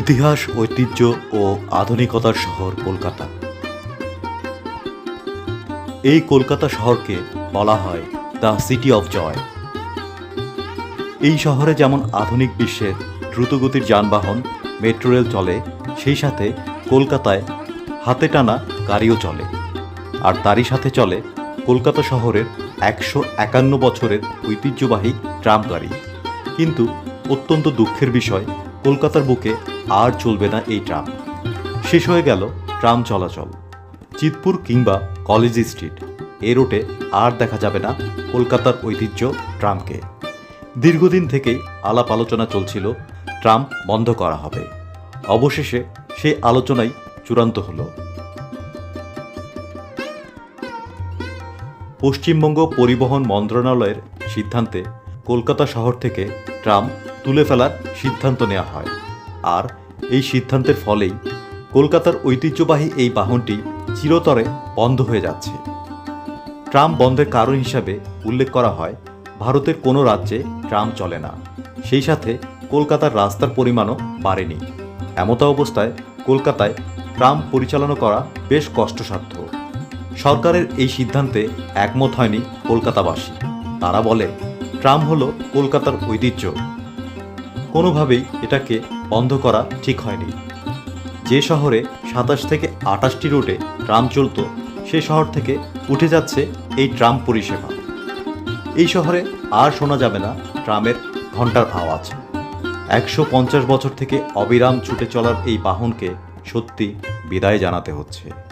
ইতিহাস, ঐতিহ্য ও আধুনিকতার শহর কলকাতা। এই কলকাতা শহরকে বলা হয় দ্য সিটি অফ জয় এই শহরে যেমন আধুনিক বিশ্বের দ্রুতগতির যানবাহন, মেট্রো রেল চলে, সেই সাথে কলকাতায় হাতে টানা গাড়িও চলে। আর তারই সাথে চলে কলকাতা শহরের একশো একান্ন বছরের ঐতিহ্যবাহী ট্রাম গাড়ি। কিন্তু অত্যন্ত দুঃখের বিষয়, কলকাতার বুকে আর চলবে না এই ট্রাম। শেষ হয়ে গেল ট্রাম চলাচল। চিতপুর কিংবা কলেজ স্ট্রিট। এ রোডে আর দেখা যাবে না কলকাতার ঐতিহ্য ট্রামকে। দীর্ঘদিন থেকেই আলাপ আলোচনা চলছিল, ট্রাম বন্ধ করা হবে। অবশেষে সেই আলোচনাই চূড়ান্ত হলো। পশ্চিমবঙ্গ পরিবহন মন্ত্রণালয়ের সিদ্ধান্তে কলকাতা শহর থেকে ট্রাম তুলে ফেলার সিদ্ধান্ত নেওয়া হয়। আর এই সিদ্ধান্তের ফলেই কলকাতার ঐতিহ্যবাহী এই বাহনটি চিরতরে বন্ধ হয়ে যাচ্ছে। ট্রাম বন্ধের কারণ হিসাবে উল্লেখ করা হয়, ভারতের কোনো রাজ্যে ট্রাম চলে না। সেই সাথে কলকাতার রাস্তার পরিমাণও বাড়েনি। এমতা অবস্থায় কলকাতায় ট্রাম পরিচালনা করা বেশ কষ্টসাধ্য। সরকারের এই সিদ্ধান্তে একমত হয়নি কলকাতাবাসী। তারা বলে, ট্রাম হলো কলকাতার ঐতিহ্য। কোনোভাবেই এটাকে বন্ধ করা ঠিক হয়নি। যে শহরে সাতাশ থেকে আটাশটি রুটে ট্রাম চলতো, সে শহর থেকে উঠে যাচ্ছে এই ট্রাম পরিষেবা। এই শহরে আর শোনা যাবে না ট্রামের ঘণ্টার আওয়াজ। একশো পঞ্চাশ বছর থেকে অবিরাম ছুটে চলার এই বাহনকে সত্যি বিদায় জানাতে হচ্ছে।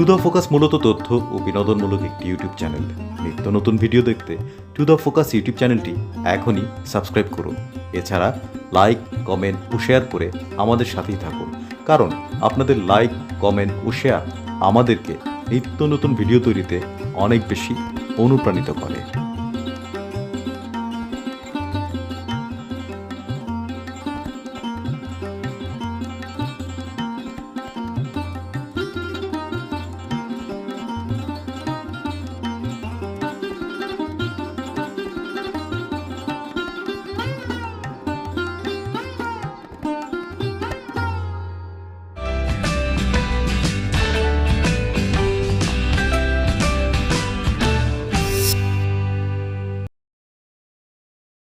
টু দ্য ফোকাস মূলত তথ্য ও বিনোদনমূলক একটি ইউটিউব চ্যানেল নিত্য নতুন ভিডিও দেখতে টু দ্য ফোকাস ইউটিউব চ্যানেলটি এখনই সাবস্ক্রাইব করুন। এছাড়া লাইক কমেন্ট ও শেয়ার করে আমাদের সাথেই থাকুন। কারণ আপনাদের লাইক কমেন্ট ও শেয়ার আমাদেরকে নিত্য নতুন ভিডিও তৈরিতে অনেক বেশি অনুপ্রাণিত করে।